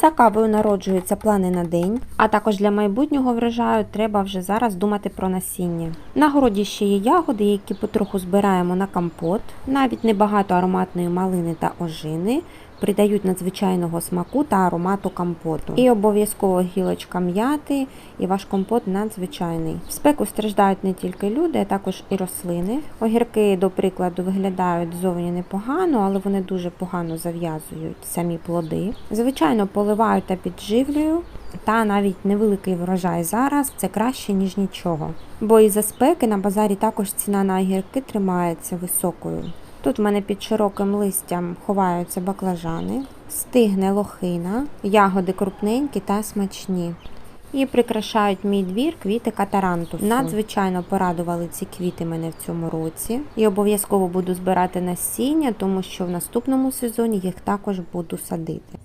За кавою народжуються плани на день, а також для майбутнього врожаю треба вже зараз думати про насіння. На городі ще є ягоди, які потроху збираємо на компот, навіть небагато ароматної малини та ожини. Придають надзвичайного смаку та аромату компоту. І обов'язково гілочка м'яти, і ваш компот надзвичайний. В спеку страждають не тільки люди, а також і рослини. Огірки, до прикладу, виглядають зовні непогано, але вони дуже погано зав'язують самі плоди. Звичайно, поливаю та підживлюю. Та навіть невеликий врожай зараз це краще ніж нічого. Бо із-за спеки на базарі також ціна на огірки тримається високою. Тут в мене під широким листям ховаються баклажани, стигне лохина, ягоди крупненькі та смачні. І прикрашають мій двір квіти катарантусу. Надзвичайно порадували ці квіти мене в цьому році. І обов'язково буду збирати насіння, тому що в наступному сезоні їх також буду садити.